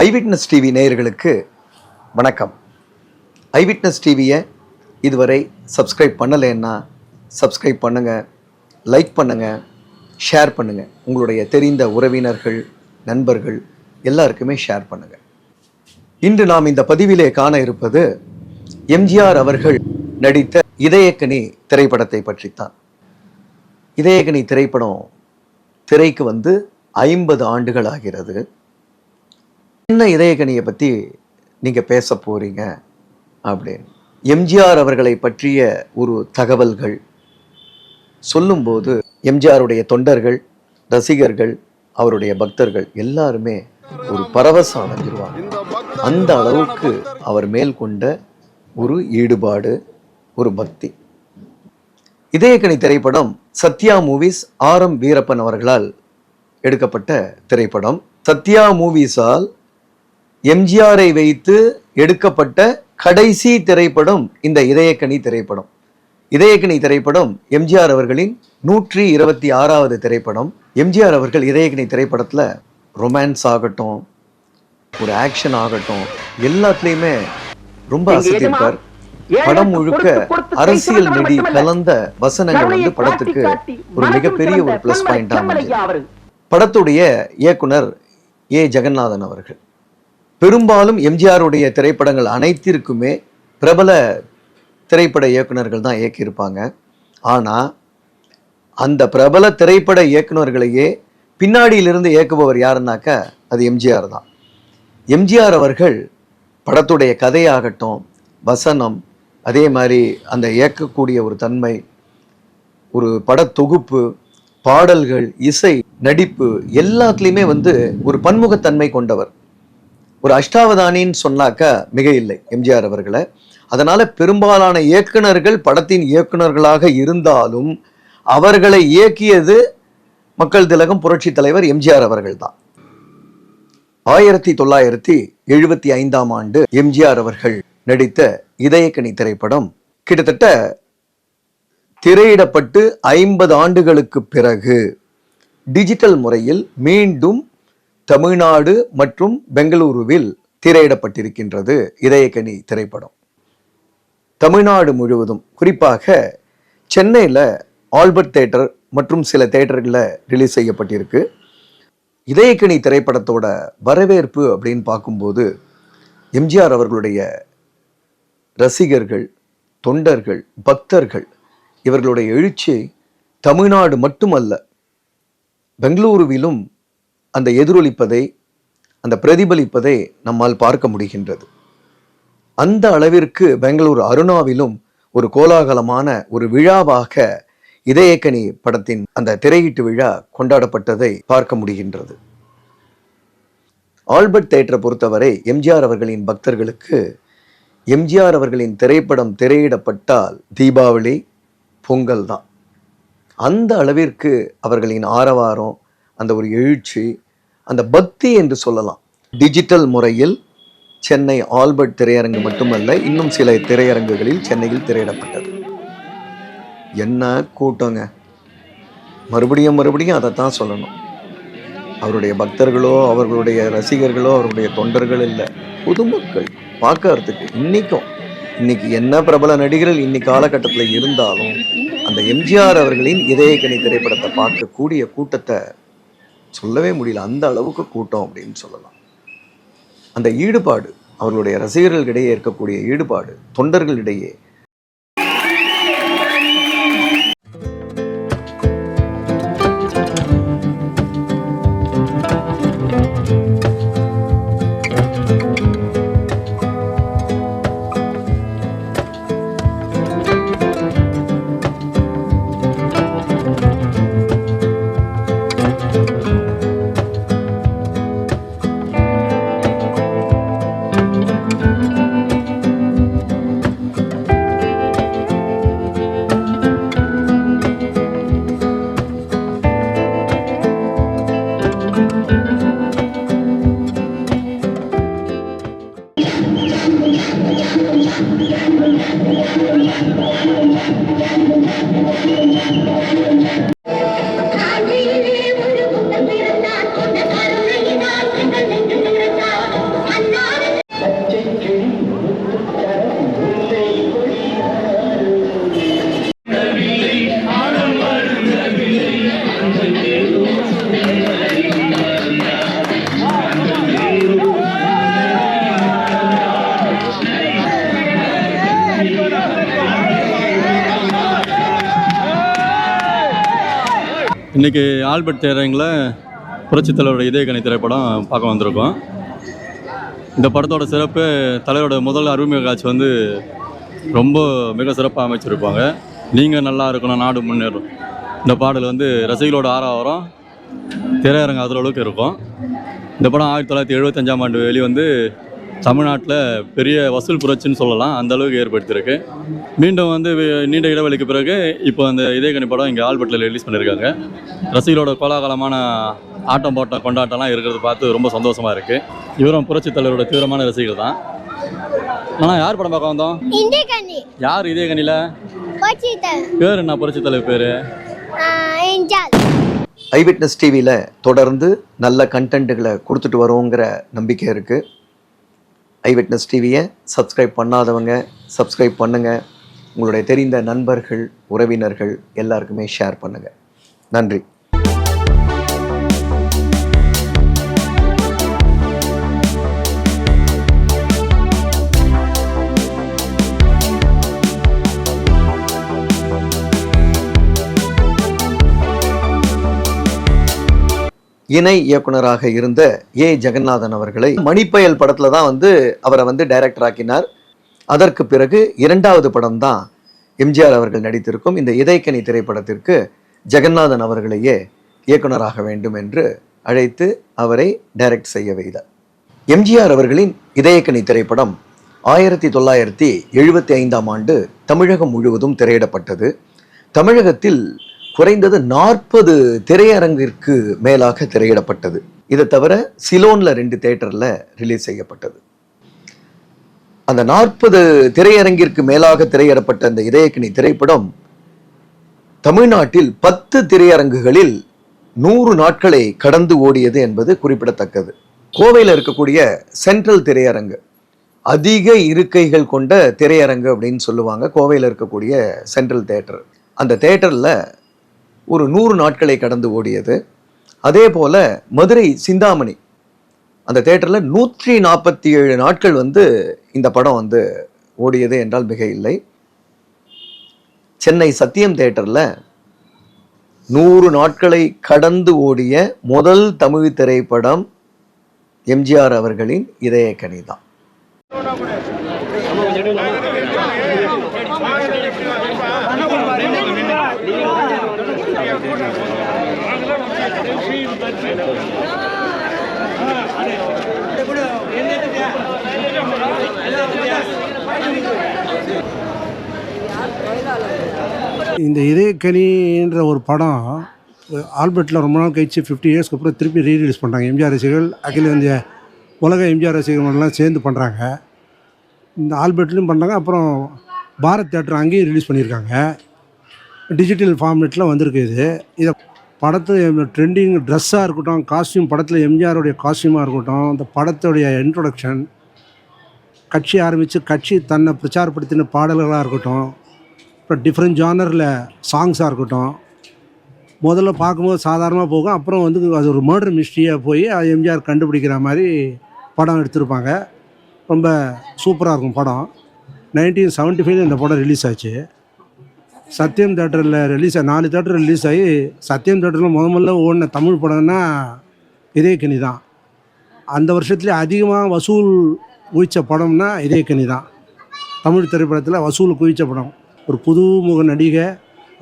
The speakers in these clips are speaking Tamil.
ஐவிட்னஸ் டிவி நேயர்களுக்கு வணக்கம். ஐவிட்னஸ் டிவியை இதுவரை சப்ஸ்கிரைப் பண்ணலைன்னா சப்ஸ்கிரைப் பண்ணுங்கள் லைக் பண்ணுங்கள் ஷேர் பண்ணுங்கள் உங்களுடைய தெரிந்த உறவினர்கள் நண்பர்கள் எல்லாருக்குமே ஷேர் பண்ணுங்கள் இன்று நாம் இந்த பதிவிலே காண இருப்பது எம்ஜிஆர் அவர்கள் நடித்த இதயக்கனி திரைப்படத்தை பற்றித்தான். இதயக்கணி திரைப்படம் திரைக்கு வந்து ஐம்பது ஆண்டுகள் ஆகிறது. என்ன இதயக்கனியை பற்றி நீங்கள் பேச போகிறீங்க அப்படின்னு. எம்ஜிஆர் அவர்களை பற்றிய ஒரு தகவல்கள். சொல்லும்போது எம்ஜிஆருடைய தொண்டர்கள் ரசிகர்கள் அவருடைய பக்தர்கள் எல்லாருமே ஒரு பரவசம் அடைஞ்சிருவாங்க அந்த அளவுக்கு அவர் மேல் கொண்ட ஒரு ஈடுபாடு ஒரு பக்தி. இதயக்கணி திரைப்படம் Sathya movies R M Veerappan அவர்களால் எடுக்கப்பட்ட திரைப்படம். சத்யா மூவிஸால் எம்ஜிஆரை வைத்து எடுக்கப்பட்ட கடைசி திரைப்படம் இந்த இதயக்கனி திரைப்படம். இதயக்கனி திரைப்படம் எம்ஜிஆர் அவர்களின் நூற்றி இருபத்தி ஆறாவது திரைப்படம். எம்ஜிஆர் அவர்கள் இதயக்கனி திரைப்படத்துல ரொமான்ஸ் ஆகட்டும் ஒரு ஆக்ஷன் ஆகட்டும் எல்லாத்துலேயுமே ரொம்ப அசத்திருப்பார் படம் முழுக்க அரசியல் நெடி கலந்த வசனங்கள் வந்து படத்துக்கு ஒரு மிகப்பெரிய ஒரு ப்ளஸ் பாயிண்டா படத்துடைய இயக்குனர் ஏ. ஜெகநாதன் அவர்கள். பெரும்பாலும் எம்ஜிஆருடைய திரைப்படங்கள் அனைத்திற்குமே பிரபல திரைப்பட இயக்குனர்கள் தான் இயக்கியிருப்பாங்க. ஆனால் அந்த பிரபல திரைப்பட இயக்குனர்களையே பின்னாடியிலிருந்து இயக்குபவர் யாருன்னாக்கா அது எம்ஜிஆர் தான். எம்ஜிஆர் அவர்கள் படத்துடைய கதையாகட்டும் வசனம் அதே மாதிரி அந்த இயக்கக்கூடிய ஒரு தன்மை ஒரு படத்தொகுப்பு பாடல்கள் இசை நடிப்பு எல்லாத்துலேயுமே வந்து ஒரு பன்முகத்தன்மை கொண்டவர். ஒரு அஷ்டாவதானின்னு சொன்னாக்க மிக இல்லை எம்ஜிஆர் அவர்களை. அதனால பெரும்பாலான இயக்குனர்கள் படத்தின் இயக்குனர்களாக இருந்தாலும் அவர்களை இயக்கியது மக்கள் திலகம் புரட்சி தலைவர் எம்ஜிஆர் அவர்கள் தான். ஆயிரத்தி தொள்ளாயிரத்தி எழுபத்தி ஐந்தாம் ஆண்டு எம்ஜிஆர் அவர்கள் நடித்த இதயக்கனி திரைப்படம் கிட்டத்தட்ட திரையிடப்பட்டு ஐம்பது ஆண்டுகளுக்கு பிறகு டிஜிட்டல் முறையில் மீண்டும் தமிழ்நாடு மற்றும் பெங்களூருவில் திரையிடப்பட்டிருக்கின்றது இதயக்கனி திரைப்படம். தமிழ்நாடு முழுவதும் குறிப்பாக சென்னையில் ஆல்பர்ட் தேட்டர் மற்றும் சில தேட்டர்களில் ரிலீஸ் செய்யப்பட்டிருக்கு. இதயக்கனி திரைப்படத்தோட வரவேற்பு அப்படின்னு பார்க்கும்போது எம்ஜிஆர் அவர்களுடைய ரசிகர்கள் தொண்டர்கள் பக்தர்கள் இவர்களுடைய எழுச்சி தமிழ்நாடு மட்டுமல்ல பெங்களூருவிலும் அந்த எதிரொலிப்பதை அந்த பிரதிபலிப்பதை நம்மால் பார்க்க முடிகின்றது. அந்த அளவிற்கு பெங்களூர் அருணாவிலும் ஒரு கோலாகலமான ஒரு விழாவாக இதயக்கனி படத்தின் அந்த திரையீட்டு விழா கொண்டாடப்பட்டதை பார்க்க முடிகின்றது. ஆல்பர்ட் தேட்டரை பொறுத்தவரை எம்ஜிஆர் அவர்களின் பக்தர்களுக்கு எம்ஜிஆர் அவர்களின் திரைப்படம் திரையிடப்பட்டால் தீபாவளி பொங்கல் தான். அந்த அளவிற்கு அவர்களின் ஆரவாரம் அந்த ஒரு எழுச்சி அந்த பக்தி என்று சொல்லலாம். டிஜிட்டல் முறையில் சென்னை ஆல்பர்ட் திரையரங்கு மட்டுமல்ல இன்னும் சில திரையரங்குகளில் சென்னையில் திரையிடப்பட்டது. என்ன கூட்டங்க? மறுபடியும் மறுபடியும் அதை தான் சொல்லணும். அவருடைய பக்தர்களோ அவர்களுடைய ரசிகர்களோ அவருடைய தொண்டர்கள் இல்லை. பொதுமக்கள் பார்க்கறதுக்கு இன்னைக்கும் இன்னைக்கு என்ன பிரபல நடிகர்கள் இன்னைக்கு காலகட்டத்தில் இருந்தாலும் அந்த எம்ஜிஆர் அவர்களின் இதய கணி திரைப்படத்தை பார்க்கக்கூடிய கூட்டத்தை சொல்லவே முடியல. அந்த அளவுக்கு கூட்டம் அப்படின்னு சொல்லலாம். அந்த ஈடுபாடு அவர்களுடைய ரசிகர்களிடையே இருக்கக்கூடிய ஈடுபாடு தொண்டர்களிடையே ஆல்பர்ட் தேரங்கில் புரட்சித் தலைவரோட இதயக்கணி திரைப்படம் பார்க்க வந்திருக்கோம். இந்த படத்தோட சிறப்பு தலைவரோட முதல் அருமை காட்சி வந்து ரொம்ப மிக சிறப்பாக அமைச்சிருப்பாங்க. நீங்கள் நல்லா இருக்கணும் நாடு முன்னேறும். இந்த பாடல் வந்து ரசிகளோட ஆறாவரம் திரையரங்கு அதில் அளவுக்கு இருக்கும். இந்த படம் ஆயிரத்தி தொள்ளாயிரத்தி எழுபத்தஞ்சாம் ஆண்டு வெளிவந்து தமிழ்நாட்டில் பெரிய வசூல் புரட்சின்னு சொல்லலாம் அந்த அளவுக்கு ஏற்படுத்தியிருக்கு. மீண்டும் வந்து நீண்ட இடைவெளிக்கு பிறகு இப்போ அந்த இதயக்கணி படம் இங்கே ஆல்பர்ட்டில் ரிலீஸ் பண்ணியிருக்காங்க. ரசிகர்களோட கோலாகலமான ஆட்டம் போட்டம் கொண்டாட்டம்லாம் இருக்கிறத பார்த்து ரொம்ப சந்தோஷமாக இருக்குது இவரும் புரட்சி தலைவரோட தீவிரமான ரசிகர் தான். ஆனால் யார் படம் பார்க்க வந்தோம்? யார் இதயக்கணியில் கோச்சிட்ட பேர் என்ன புரட்சி தலைவர் பேர்? என்ஜால் ஐவிட்னஸ் டிவியில் தொடர்ந்து நல்ல கண்டென்ட்டுகளை கொடுத்துட்டு வரோங்கிற நம்பிக்கை இருக்குது ஐவிட்னஸ் டிவியை சப்ஸ்கிரைப் பண்ணாதவங்க சப்ஸ்கிரைப் பண்ணுங்கள் உங்களுடைய தெரிந்த நண்பர்கள் உறவினர்கள் எல்லாருக்குமே ஷேர் பண்ணுங்கள் நன்றி. இணை இயக்குனராக இருந்த ஏ. ஜெகநாதன் அவர்களை மணிப்பயல் படத்தில் தான் வந்து அவரை வந்து டைரக்டர் ஆக்கினார். அதற்கு பிறகு இரண்டாவது படம் தான் எம்ஜிஆர் அவர்கள் நடித்திருக்கும் இந்த இதயக்கனி திரைப்படத்திற்கு ஜெகநாதன் அவர்களையே இயக்குனராக வேண்டும் என்று அழைத்து அவரை டைரக்ட் செய்ய வைத்தார். எம்ஜிஆர் அவர்களின் இதயக்கனி திரைப்படம் ஆயிரத்தி தொள்ளாயிரத்தி எழுபத்தி ஐந்தாம் ஆண்டு தமிழகம் முழுவதும் திரையிடப்பட்டது. தமிழகத்தில் குறைந்தது நாற்பது திரையரங்கிற்கு மேலாக திரையிடப்பட்டது. இதை தவிர சிலோனில் ரெண்டு தேட்டரில் ரிலீஸ் செய்யப்பட்டது. அந்த நாற்பது திரையரங்கிற்கு மேலாக திரையிடப்பட்ட அந்த இதயக்கினி திரைப்படம் தமிழ்நாட்டில் பத்து திரையரங்குகளில் நூறு நாட்களை கடந்து ஓடியது என்பது குறிப்பிடத்தக்கது. கோவையில் இருக்கக்கூடிய சென்ட்ரல் திரையரங்கு. அதிக இருக்கைகள் கொண்ட திரையரங்கு அப்படின்னு சொல்லுவாங்க. கோவையில் இருக்கக்கூடிய சென்ட்ரல் தேட்டர் அந்த தேட்டரில் ஒரு நூறு நாட்களை கடந்து ஓடியது. அதே போல மதுரை சிந்தாமணி அந்த தேட்டரில் நூற்றி நாற்பத்தி ஏழு நாட்கள் வந்து இந்த படம் வந்து ஓடியது என்றால் மிக இல்லை. சென்னை சத்தியம் தேட்டரில் நூறு நாட்களை கடந்து ஓடிய முதல் தமிழ் திரைப்படம் எம்ஜிஆர் அவர்களின் இதயக்கனி தான் இந்த இதயக்கனின்ற ஒரு படம் ஆல்பர்ட்டில் ரொம்ப நாள் கழிச்சு ஃபிஃப்டி இயர்ஸ்க்கு அப்புறம் திருப்பி ரீரிலீஸ் பண்ணுறாங்க எம்ஜிஆர் ரசிகர்கள் அகில இந்திய உலக எம்ஜிஆர் ரசிகர்கள்லாம் சேர்ந்து பண்ணுறாங்க இந்த ஆல்பர்ட்லேயும் பண்ணுறாங்க அப்புறம் பாரத் தேட்டர் அங்கேயும் ரிலீஸ் பண்ணியிருக்காங்க. டிஜிட்டல் ஃபார்மேட்டில் வந்திருக்கு இது. இதை படத்தில் ட்ரெண்டிங் ட்ரெஸ்ஸாக இருக்கட்டும் காஸ்டியூம் படத்தில் எம்ஜிஆருடைய காஸ்டியூமாக இருக்கட்டும் இந்த படத்துடைய இன்ட்ரொடக்ஷன் கட்சி ஆரம்பித்து கட்சி தன்னை பிரச்சாரப்படுத்தின பாடல்களாக இருக்கட்டும் அப்புறம் டிஃப்ரெண்ட் ஜானரில் சாங்ஸாக இருக்கட்டும். முதல்ல பார்க்கும்போது சாதாரணமாக போகும். அப்புறம் வந்து அது ஒரு மர்டர் மிஸ்ட்ரியாக போய் அது எம்ஜிஆர் கண்டுபிடிக்கிற மாதிரி படம் எடுத்திருப்பாங்க. ரொம்ப சூப்பராக இருக்கும் படம். நைன்டீன் செவன்ட்டி ஃபைவ்ல இந்த படம் ரிலீஸ் ஆச்சு. சத்யம் தேட்டரில் ரிலீஸ் ஆகி நாலு தேட்டர் ரிலீஸ் ஆகி சத்யம் தேட்டரில் முத முதல்ல ஓடின தமிழ் படம்னா இதயக்கனி தான். அந்த வருஷத்துலேயே அதிகமாக வசூல் குவிச்ச படம்னா இதயக்கனி தான். தமிழ் திரைப்படத்தில் வசூல் குவிச்ச படம். ஒரு புதுமுக நடிகை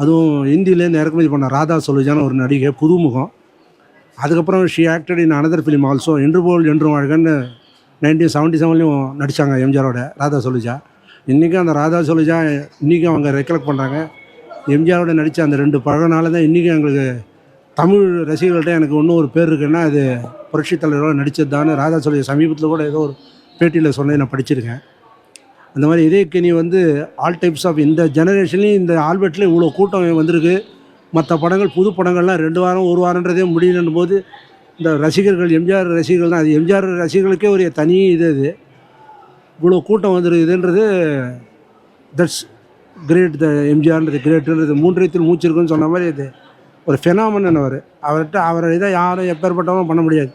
அதுவும் ஹிந்திலேருந்து இறக்குமதி பண்ண ராதா சொலுஜான ஒரு நடிகை புதுமுகம். அதுக்கப்புறம் she acted in another film also என்று போல் என்று வாழ்கன்னு நைன்டீன் செவன்ட்டி செவன்லேயும் நடித்தாங்க எம்ஜிஆரோட ராதா சொலுஜா. இன்றைக்கும் அந்த ராதா சொலுஜா இன்றைக்கும் அவங்க ரெக்கலெக்ட் பண்ணுறாங்க எம்ஜிஆரோட நடித்த அந்த ரெண்டு பழகனால தான் இன்றைக்கும் எங்களுக்கு தமிழ் ரசிகர்கள்ட்ட எனக்கு இன்னும் ஒரு பேர் இருக்குன்னா அது புரட்சித் தலைவரோட நடித்தது தான் ராதா சொலுஜா சமீபத்தில் கூட ஏதோ ஒரு பேட்டியில் சொன்னதை நான் படிச்சிருக்கேன். அந்த மாதிரி இதயக்கனி வந்து ஆல் டைப்ஸ் ஆஃப் இந்த ஜெனரேஷன்லேயும் இந்த ஆல்பர்ட்லேயும் இவ்வளோ கூட்டம் வந்திருக்கு. மற்ற படங்கள் புது படங்கள்லாம் ரெண்டு வாரம் ஒரு வாரன்றதே முடியலன்னும் போது இந்த ரசிகர்கள் எம்ஜிஆர் ரசிகர்கள் தான் அது எம்ஜிஆர் ரசிகர்களுக்கே ஒரு தனி இது இது இவ்வளோ கூட்டம் வந்துருக்குதுன்றது தட்ஸ் கிரேட் த எம்ஜிஆர்ன்றது கிரேட்டுன்றது மூன்றியத்தில் மூச்சிருக்குன்னு சொன்ன மாதிரி இது ஒரு ஃபெனாமன் அவர். அவர்கிட்ட அவரை இதை யாரும் எப்பேற்பட்டவங்களும் பண்ண முடியாது.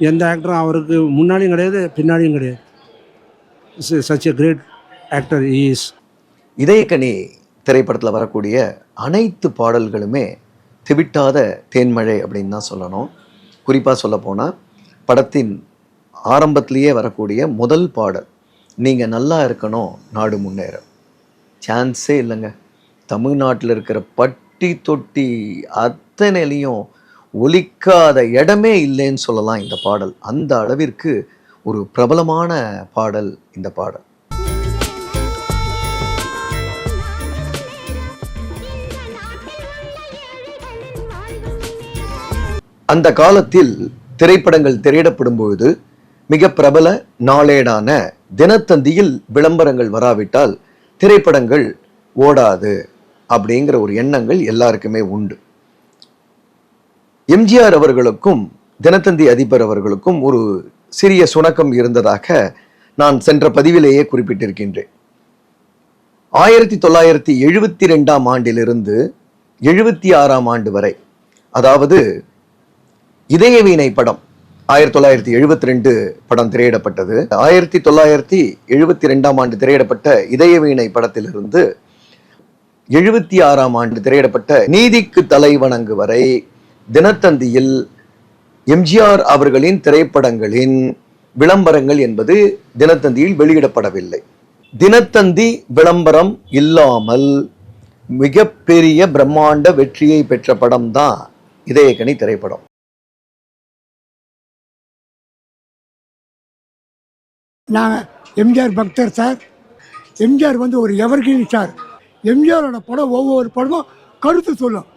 எந்த ஆக்டரும் அவருக்கு முன்னாடியும் கிடையாது பின்னாடியும் கிடையாது. Such a great actor is Idhayakkani திரைப்படத்தில் வரக்கூடிய அனைத்து பாடல்களுமே திவிட்டாத தேன்மழை அப்படின்னு தான் சொல்லணும். குறிப்பாக சொல்லப்போனால் படத்தின் ஆரம்பத்திலேயே வரக்கூடிய முதல் பாடல் நீங்கள் நல்லா இருக்கணும் நாடு முன்னேற சான்ஸே இல்லைங்க. தமிழ்நாட்டில் இருக்கிற பட்டி தொட்டி அத்தனைலையும் ஒலிக்காத இடமே இல்லைன்னு சொல்லலாம் இந்த பாடல். அந்த அளவிற்கு ஒரு பிரபலமான பாடல் இந்த பாடல். அந்த காலத்தில் திரைப்படங்கள் திரையிடப்படும் பொழுது மிக பிரபல நாளேடான தினத்தந்தியில் விளம்பரங்கள் வராவிட்டால் திரைப்படங்கள் ஓடாது அப்படிங்கிற ஒரு எண்ணங்கள் எல்லாருக்குமே உண்டு. எம்ஜிஆர் அவர்களுக்கும் தினத்தந்தி அதிபர் அவர்களுக்கும் ஒரு சிறிய சுணக்கம் இருந்ததாக நான் சென்ற பதிவிலேயே குறிப்பிட்டிருக்கின்றேன். ஆயிரத்தி தொள்ளாயிரத்தி எழுபத்தி ரெண்டாம் ஆண்டிலிருந்து எழுபத்தி ஆறாம் ஆண்டு வரை அதாவது இதய வீணை படம் ஆயிரத்தி தொள்ளாயிரத்தி எழுபத்தி ரெண்டு படம் திரையிடப்பட்டது. ஆயிரத்தி தொள்ளாயிரத்தி எழுபத்தி ரெண்டாம் ஆண்டு திரையிடப்பட்ட இதய வீணை படத்திலிருந்து எழுபத்தி ஆறாம் ஆண்டு திரையிடப்பட்ட நீதிக்கு தலை வணங்கு வரை தினத்தந்தியில் எம்ஜிஆர் அவர்களின் திரைப்படங்களின் விளம்பரங்கள் என்பது தினத்தந்தியில் வெளியிடப்படவில்லை. தினத்தந்தி விளம்பரம் இல்லாமல் மிகப்பெரிய பிரம்மாண்ட வெற்றியை பெற்ற படம் தான் இதயக்கனி திரைப்படம். நான் எம்ஜிஆர் பக்தர் சார். எம்ஜிஆர் வந்து ஒரு எவர்கிரீன் சார். எம்ஜிஆரோட படம் ஒவ்வொரு படமும் கருத்து சொல்லும்.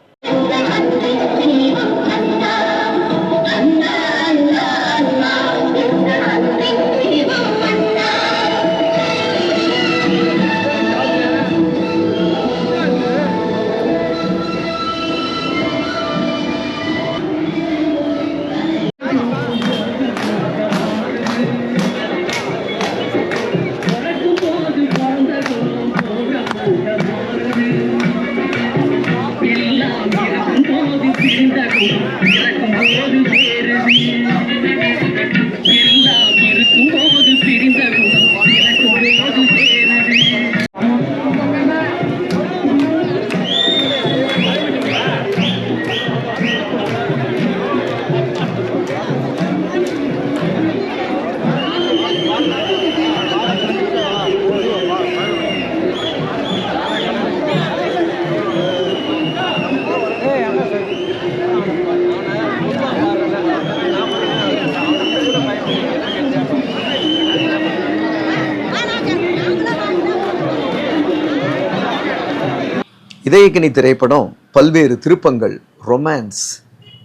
இதயக்கனி திரைப்படம் பல்வேறு திருப்பங்கள் ரொமான்ஸ்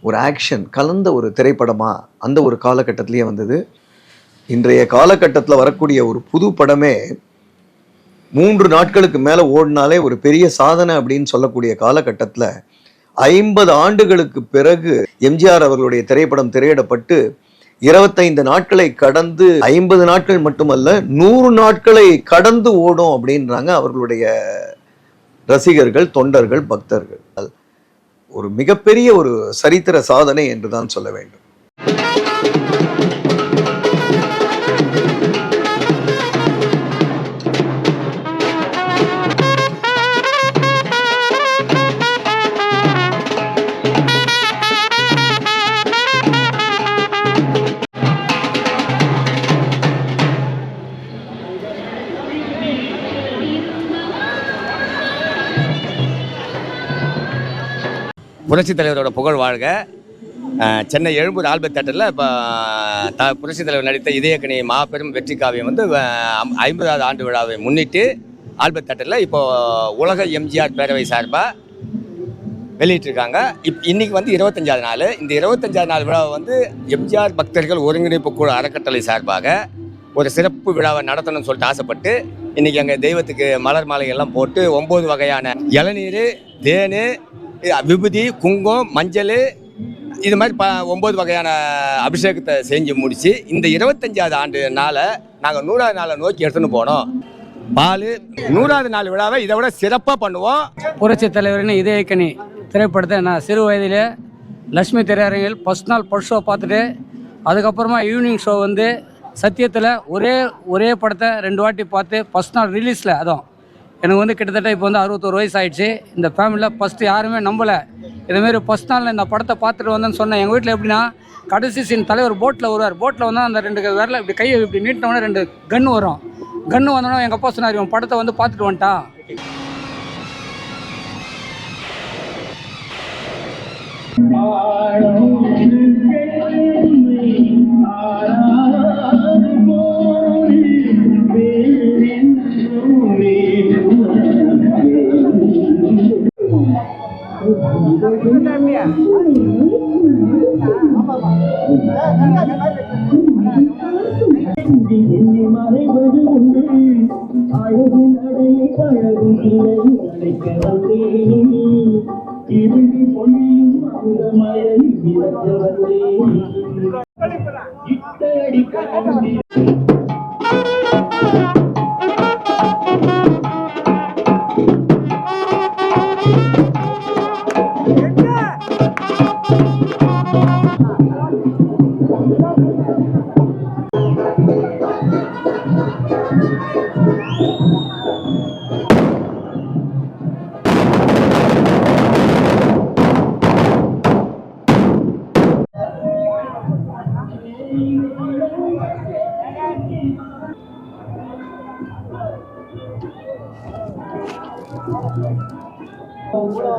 ஒரு ஆக்ஷன் கலந்த ஒரு திரைப்படமாக அந்த ஒரு காலகட்டத்திலேயே வந்தது. இன்றைய காலகட்டத்தில் வரக்கூடிய ஒரு புது படமே மூன்று நாட்களுக்கு மேலே ஓடினாலே ஒரு பெரிய சாதனை அப்படின்னு சொல்லக்கூடிய காலகட்டத்தில் ஐம்பது ஆண்டுகளுக்கு பிறகு எம்ஜிஆர் அவர்களுடைய திரைப்படம் திரையிடப்பட்டு இருபத்தைந்து நாட்களை கடந்து ஐம்பது நாட்கள் மட்டுமல்ல நூறு நாட்களை கடந்து ஓடும் அப்படின்றாங்க அவர்களுடைய ரசிகர்கள் தொண்டர்கள் பக்தர்கள். ஒரு மிகப்பெரிய ஒரு சரித்திர சாதனை என்று தான் சொல்ல வேண்டும். புரட்சித் தலைவரோட புகழ் வாழ்க. சென்னை எழும்பூர் ஆல்பர்ட் தேட்டரில் இப்போ த புரட்சித் தலைவர் நடித்த இதயக்கணி மாபெரும் வெற்றி காவியம் வந்து ஐம்பதாவது ஆண்டு விழாவை முன்னிட்டு ஆல்பர்ட் தேட்டரில் இப்போது உலக எம்ஜிஆர் பேரவை சார்பாக வெளியிட்டிருக்காங்க. இப் இன்னைக்கு வந்து இருபத்தஞ்சாவது நாள். இந்த இருபத்தஞ்சாவது நாள் விழாவை வந்து எம்ஜிஆர் பக்தர்கள் ஒருங்கிணைப்பு குழு அறக்கட்டளை சார்பாக ஒரு சிறப்பு விழாவை நடத்தணும்னு சொல்லிட்டு ஆசைப்பட்டு இன்னைக்கு எங்கள் தெய்வத்துக்கு மலர் மாலை எல்லாம் போட்டு ஒம்பது வகையான இளநீர் தேனு விபூதி குங்குமம் மஞ்சள் இது மாதிரி ப ஒம்பது வகையான அபிஷேகத்தை செஞ்சு முடித்து இந்த இருபத்தஞ்சாவது ஆண்டு நாளை நாங்கள் நூறாவது நாளை நோக்கி எடுத்துன்னு போனோம். பால் நூறாவது நாள் விழாவை இதை விட சிறப்பாக பண்ணுவோம். புரட்சி தலைவரின் இதயக்கனி திரைப்படத்தை நான் சிறு வயதிலே லட்சுமி திரையரங்கில் ஃபஸ்ட் நாள் ஃபஸ்ட் ஷோ பார்த்துட்டு அதுக்கப்புறமா ஈவினிங் ஷோ வந்து சத்தியத்தில் ஒரே ஒரே படத்தை ரெண்டு வாட்டி பார்த்து ஃபஸ்ட் நாள் ரிலீஸில் அதுவும் எனக்கு வந்து கிட்டத்தட்ட இப்போ வந்து அறுபத்தோரு வயசு ஆயிடுச்சு இந்த ஃபேமிலியில் ஃபஸ்ட்டு யாருமே நம்பலை. இதுமாரி ஃபஸ்ட் நாளில் இந்த படத்தை பார்த்துட்டு வந்தேன்னு சொன்னேன். எங்கள் வீட்டில் எப்படின்னா கடைசி சீன் தலைவர் போட்டில் வருவார். போட்டில் வந்தால் அந்த ரெண்டு விரல இப்படி கையை இப்படி நீட்டினோடனே ரெண்டு கன்று வரும். கன்று வந்தோடனே எங்கள் அப்பா சொன்னார் இவன் படத்தை வந்து பார்த்துட்டு வந்துட்டான்.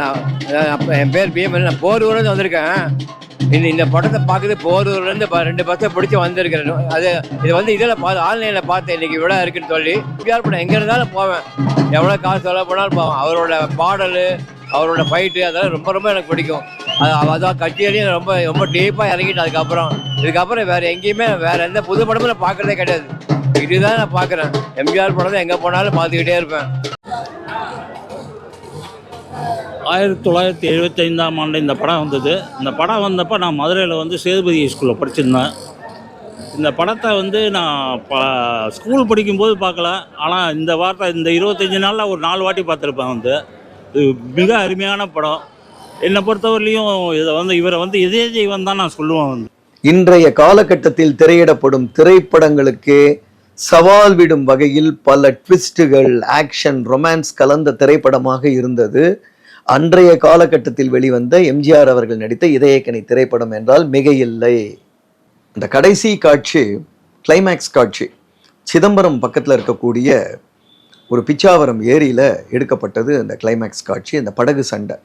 நான் என் பேர் பிஎம் நான் போரூர்லேருந்து வந்திருக்கேன். இந்த இந்த படத்தை பார்க்குறது போரூர்லேருந்து ரெண்டு பஸ்ஸை பிடிச்சி வந்திருக்கிறேன். அது இது வந்து இதில் பார்த்து ஆன்லைனில் பார்த்தேன். இன்னைக்கு விழா இருக்குன்னு சொல்லி எம்ஜிஆர் படம் எங்கே இருந்தாலும் போவேன். எவ்வளோ காசு செலவு போனாலும் போவேன். அவரோட பாடல் அவரோட ஃபைட்டு அதெல்லாம் ரொம்ப ரொம்ப எனக்கு பிடிக்கும். அது அதான் கட்சியிலையும் ரொம்ப ரொம்ப டீப்பாக இறங்கிட்டு அதுக்கப்புறம். இதுக்கப்புறம் வேறு எங்கேயுமே வேறு எந்த புது படமும் நான் பார்க்குறதே கிடையாது. இதுதான் நான் பார்க்குறேன். எம்ஜிஆர் படம் தான் எங்கே போனாலும் பார்த்துக்கிட்டே இருப்பேன். ஆயிரத்தி தொள்ளாயிரத்தி எழுபத்தைந்தாம் ஆண்டு இந்த படம் வந்தது. இந்த படம் வந்தப்போ நான் மதுரையில் வந்து சேதுபதி ஸ்கூலில் படிச்சிருந்தேன். இந்த படத்தை வந்து நான் ப ஸ்கூல் படிக்கும்போது பார்க்கல. ஆனால் இந்த வார்த்தை இந்த இருபத்தஞ்சி நாளில் ஒரு நாலு வாட்டி பார்த்துருப்பேன் வந்து. இது மிக அருமையான படம். என்னை பொறுத்தவரையிலையும் இதை வந்து இவரை வந்து இதே தெய்வம் தான் நான் சொல்லுவேன் வந்து. இன்றைய காலகட்டத்தில் திரையிடப்படும் திரைப்படங்களுக்கு சவால் விடும் வகையில் பல ட்விஸ்டுகள் ஆக்ஷன் ரொமான்ஸ் கலந்த திரைப்படமாக இருந்தது. அன்றைய காலகட்டத்தில் வெளிவந்த எம்ஜிஆர் அவர்கள் நடித்த இதயக்கனி திரைப்படம் என்றால் மிகையில்லை. அந்த கடைசி காட்சி கிளைமேக்ஸ் காட்சி சிதம்பரம் பக்கத்தில் இருக்கக்கூடிய ஒரு பிச்சாவரம் ஏரியில் எடுக்கப்பட்டது அந்த கிளைமேக்ஸ் காட்சி அந்த படகு சண்டை.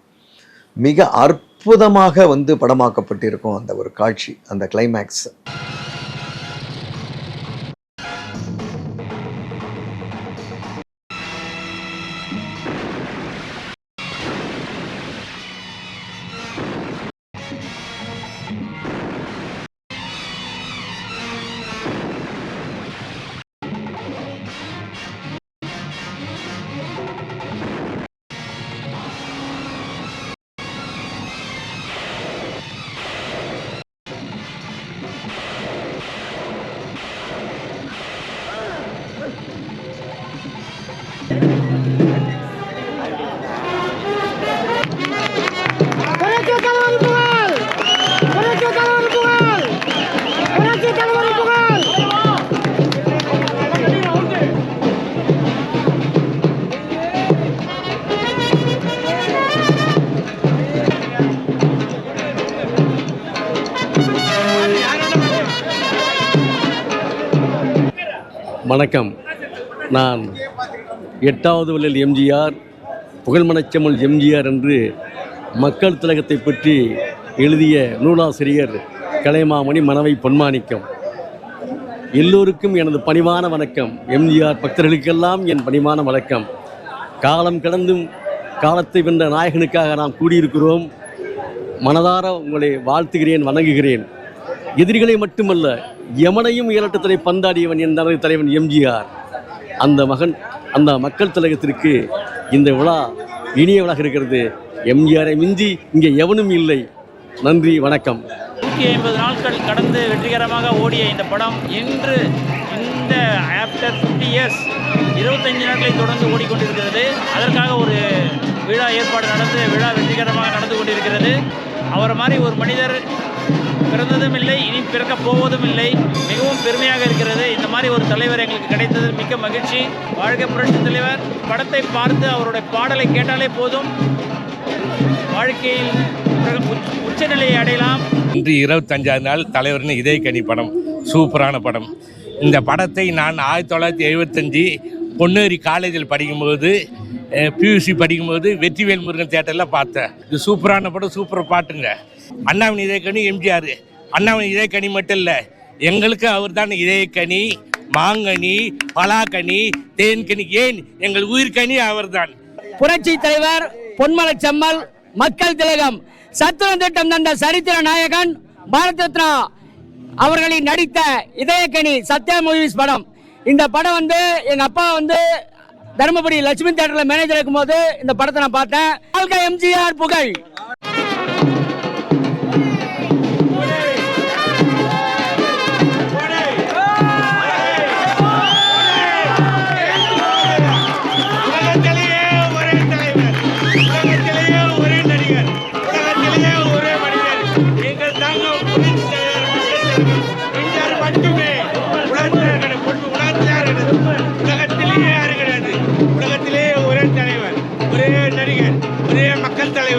மிக அற்புதமாக வந்து படமாக்கப்பட்டிருக்கும் அந்த ஒரு காட்சி அந்த கிளைமேக்ஸ் வணக்கம். நான் எட்டாவது வழியில் எம்ஜிஆர் புகழ்மணச்செம்மல் எம்ஜிஆர் என்று மக்கள் திலகத்தை பற்றி எழுதிய நூலாசிரியர் கலைமாமணி மனவை பொன்மாணிக்கம். எல்லோருக்கும் எனது பணிவான வணக்கம். எம்ஜிஆர் பக்தர்களுக்கெல்லாம் என் பணிவான வணக்கம். காலம் கடந்தும் காலத்தை வென்ற நாயகனுக்காக நாம் கூடியிருக்கிறோம். மனதார உங்களை வாழ்த்துகிறேன் வணங்குகிறேன். எதிரிகளை மட்டுமல்ல எமனையும் இயலட்டத்திலே பந்தாடியவன் என் தலைவன் எம்ஜிஆர். அந்த மகன் அந்த மக்கள் திலகத்திற்கு இந்த விழா இனிய விழா இருக்கிறது. எம்ஜிஆரை மிஞ்சி இங்கே எவனும் இல்லை. நன்றி வணக்கம். நூற்றி ஐம்பது நாட்கள் கடந்து வெற்றிகரமாக ஓடிய இந்த படம் இன்று இந்த ஆஃப்டர் ஃபிஃப்டி இயர்ஸ் இருபத்தஞ்சு நாட்களை தொடர்ந்து ஓடிக்கொண்டிருக்கிறது. அதற்காக ஒரு விழா ஏற்பாடு நடந்து விழா வெற்றிகரமாக நடந்து கொண்டிருக்கிறது. அவரை மாதிரி ஒரு மனிதர் பிறந்ததும் இல்லை இனி பிறக்கப் போவதும் இல்லை மிகவும் பெருமையாக இருக்கிறது. இந்த மாதிரி ஒரு தலைவர் எங்களுக்கு கிடைத்தது மிக்க மகிழ்ச்சி. வாழ்க புரட்சி தலைவர். படத்தை பார்த்து அவருடைய பாடலை கேட்டாலே போதும். வாழ்க்கையில் உச்சநிலையை அடையலாம். இன்று இருபத்தஞ்சாவது நாள் தலைவர்னு இதய கனி படம். சூப்பரான படம். இந்த படத்தை நான் ஆயிரத்தி தொள்ளாயிரத்தி எழுபத்தஞ்சி பொன்னேரி காலேஜில் படிக்கும்போது பியூசி படிக்கும்போது வெற்றிவேல் முருகன் தேட்டரில் பார்த்தேன். இது சூப்பரான படம் சூப்பர் பாட்டுங்க. அண்ணாவின் இதயக்கனி எம்ஜிஆர். அண்ணாவின் இதயக்கனி மட்டும் இல்லை எங்களுக்கு அவர் தான் இதயக்கனி மாங்கனி பலாக்கனி தேன்கனி. ஏன்? எங்கள் உயிர்கனி அவர்தான். புரட்சி தலைவர் பொன்மலை செம்மல் மக்கள் திலகம் சத்துரம் திட்டம் தந்த சரித்திர நாயகன் பாரத் ரத்னா அவர்களின் நடித்த இதயக்கனி சத்யா மூவிஸ் படம். இந்த படம் வந்து எங்க அப்பா வந்து தருமபுரி லட்சுமி தேட்டர்ல மேனேஜர் இருக்கும்போது இந்த படத்தை நான் பார்த்தேன். வாழ்க எம்ஜிஆர் புகழ்.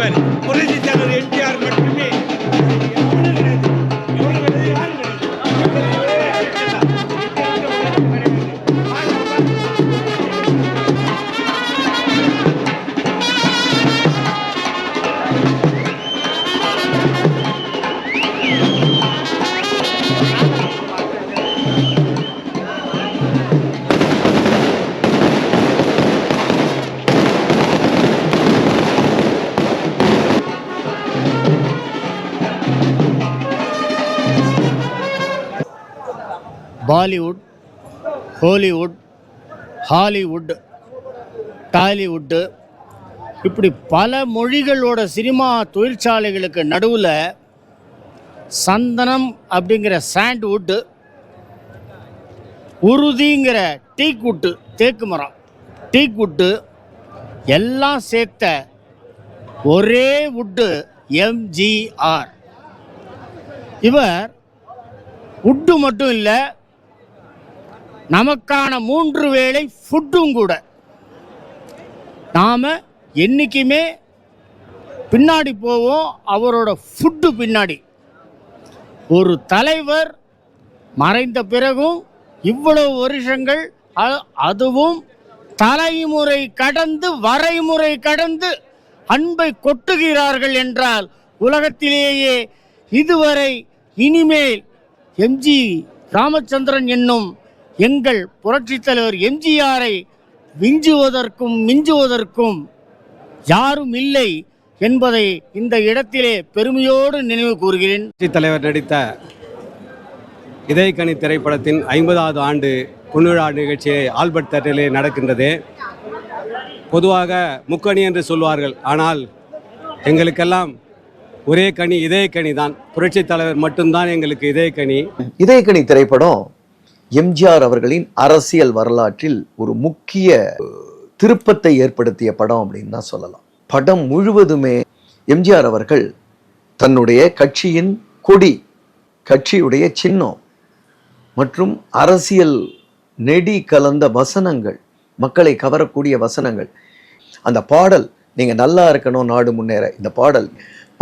மக்கள் ஹோலிவுட் ஹாலிவுட் டாலிவுட்டு இப்படி பல மொழிகளோட சினிமா தொழிற்சாலைகளுக்கு நடுவில் சந்தனம் அப்படிங்கிற சாண்ட்வுட்டு உறுதிங்கிற டீக்குட்டு தேக்கு மரம் டீக்குட்டு எல்லாம் சேர்த்த ஒரே உட்டு எம்ஜிஆர் இவர் உட்டு மட்டும் இல்லை நமக்கான மூன்று வேளை ஃபுட்டும் கூட. நாம் என்றைக்குமே பின்னாடி போவோம் அவரோட ஃபுட்டு பின்னாடி. ஒரு தலைவர் மறைந்த பிறகும் இவ்வளவு வருஷங்கள் அ- அதுவும் தலைமுறை கடந்து வரைமுறை கடந்து அன்பை கொட்டுகிறார்கள் என்றால் உலகத்திலேயே இதுவரை இனிமேல் எம்ஜி ராமச்சந்திரன் என்னும் எங்கள் புரட்சித் தலைவர் எம்ஜிஆரை விஞ்சுவதற்கும் மிஞ்சுவதற்கும் யாரும் இல்லை என்பதை இந்த இடத்திலே பெருமையோடு நினைவு கூறுகிறேன். தலைவர் நடித்த இதயக்கனி திரைப்படத்தின் ஐம்பதாவது ஆண்டு பொன்விழா நிகழ்ச்சி ஆல்பர்ட் தேட்டரிலே நடக்கின்றது. பொதுவாக முக்கணி என்று சொல்வார்கள். ஆனால் எங்களுக்கெல்லாம் ஒரே கனி இதயக்கனி தான் புரட்சித் தலைவர் மட்டும்தான் எங்களுக்கு இதயக்கனி. இதயக்கனி திரைப்படம் எம்ஜிஆர் அவர்களின் அரசியல் வரலாற்றில் ஒரு முக்கிய திருப்பத்தை ஏற்படுத்திய படம் அப்படின்னு தான் சொல்லலாம். படம் முழுவதுமே எம்ஜிஆர் அவர்கள் தன்னுடைய கட்சியின் கொடி கட்சியுடைய சின்னம் மற்றும் அரசியல் நெடி கலந்த வசனங்கள் மக்களை கவரக்கூடிய வசனங்கள். அந்த பாடல் நீங்கள் நல்லா இருக்கணும் நாடு முன்னேற. இந்த பாடல்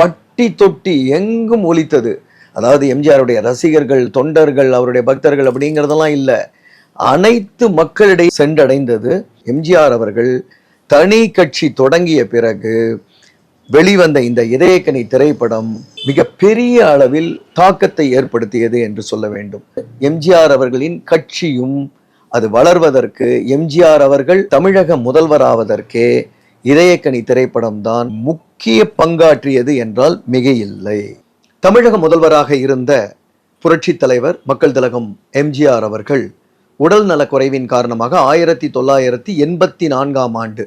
பட்டி தொட்டி எங்கும் ஒலித்தது. அதாவது எம்ஜிஆருடைய ரசிகர்கள் தொண்டர்கள் அவருடைய பக்தர்கள் அப்படிங்கிறதெல்லாம் இல்லை. அனைத்து மக்களிடையே சென்றடைந்தது எம்ஜிஆர் அவர்கள். தனி கட்சி தொடங்கிய பிறகு வெளிவந்த இந்த இதயக்கனி திரைப்படம் மிக பெரிய அளவில் தாக்கத்தை ஏற்படுத்தியது என்று சொல்ல வேண்டும். எம்ஜிஆர் அவர்களின் கட்சியும் அது வளர்வதற்கு எம்ஜிஆர் அவர்கள் தமிழக முதல்வராவதற்கே இதயக்கனி திரைப்படம் தான் முக்கிய பங்காற்றியது என்றால் மிகையில்லை. தமிழக முதல்வராக இருந்த புரட்சித் தலைவர் மக்கள் திலகம் எம்ஜிஆர் அவர்கள் உடல் நலக்குறைவின் காரணமாக ஆயிரத்தி தொள்ளாயிரத்தி எண்பத்தி நான்காம் ஆண்டு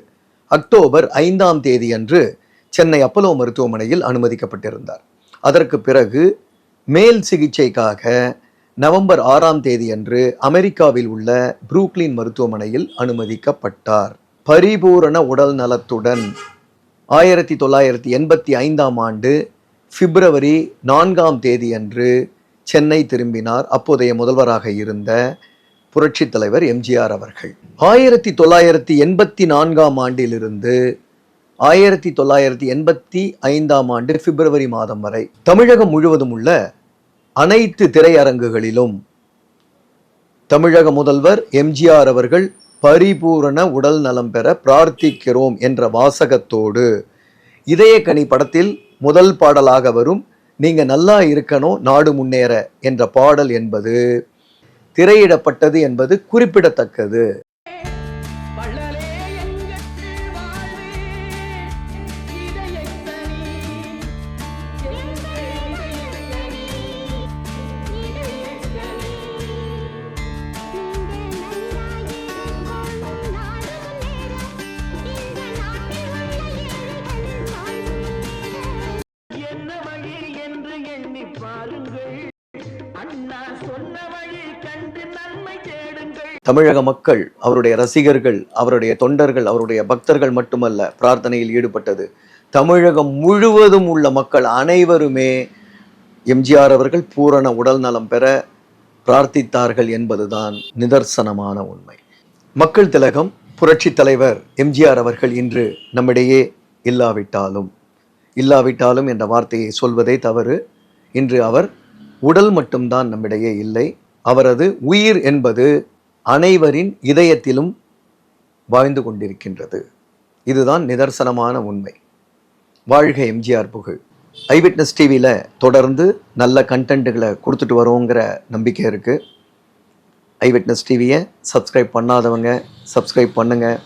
அக்டோபர் ஐந்தாம் தேதி அன்று சென்னை அப்பலோ மருத்துவமனையில் அனுமதிக்கப்பட்டிருந்தார். அதற்கு பிறகு மேல் சிகிச்சைக்காக நவம்பர் ஆறாம் தேதியன்று அமெரிக்காவில் உள்ள புரூக்லின் மருத்துவமனையில் அனுமதிக்கப்பட்டார். பரிபூரண உடல் நலத்துடன் ஆயிரத்தி தொள்ளாயிரத்தி எண்பத்தி ஐந்தாம் ஆண்டு பிப்ரவரி நான்காம் தேதியன்று சென்னை திரும்பினார். அப்போதைய முதல்வராக இருந்த புரட்சித் தலைவர் எம்ஜிஆர் அவர்கள். ஆயிரத்தி தொள்ளாயிரத்தி எண்பத்தி நான்காம் ஆண்டிலிருந்து ஆயிரத்தி தொள்ளாயிரத்தி எண்பத்தி ஐந்தாம் ஆண்டு பிப்ரவரி மாதம் வரை தமிழகம் முழுவதும் உள்ள அனைத்து திரையரங்குகளிலும் தமிழக முதல்வர் எம்ஜிஆர் அவர்கள் பரிபூரண உடல் நலம் பெற பிரார்த்திக்கிறோம் என்ற வாசகத்தோடு இதயக்கனி படத்தில் முதல் பாடலாக வரும். நீங்க நல்லா இருக்கணும் நாடு முன்னேற என்ற பாடல் என்பது திரையிடப்பட்டது என்பது குறிப்பிடத்தக்கது. தமிழக மக்கள் அவருடைய ரசிகர்கள் அவருடைய தொண்டர்கள் அவருடைய பக்தர்கள் மட்டுமல்ல பிரார்த்தனையில் ஈடுபட்டது. தமிழகம் முழுவதும் உள்ள மக்கள் அனைவருமே எம்ஜிஆர் அவர்கள் பூரண உடல் நலம் பெற பிரார்த்தித்தார்கள் என்பதுதான் நிதர்சனமான உண்மை. மக்கள் திலகம் புரட்சி தலைவர் எம்ஜிஆர் அவர்கள் இன்று நம்மிடையே இல்லாவிட்டாலும் இல்லாவிட்டாலும் என்ற வார்த்தையை சொல்வதே தவறு. இன்று அவர் உடல் மட்டும்தான் நம்மிடையே இல்லை. அவரது உயிர் என்பது அனைவரின் இதயத்திலும் வாழ்ந்து கொண்டிருக்கின்றது. இதுதான் நிதர்சனமான உண்மை. வாழ்க எம்ஜிஆர் புகழ். ஐவிட்னஸ் டிவியில் தொடர்ந்து நல்ல கண்டென்ட்டுகளை கொடுத்துட்டு வரோங்கிற நம்பிக்கை இருக்குது ஐவிட்னஸ் டிவியை சப்ஸ்கிரைப் பண்ணாதவங்க சப்ஸ்கிரைப் பண்ணுங்கள்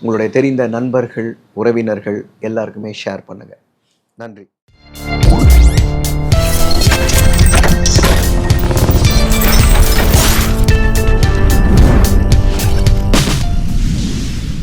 உங்களுடைய தெரிந்த நண்பர்கள் உறவினர்கள் எல்லாருக்குமே ஷேர் பண்ணுங்கள் நன்றி.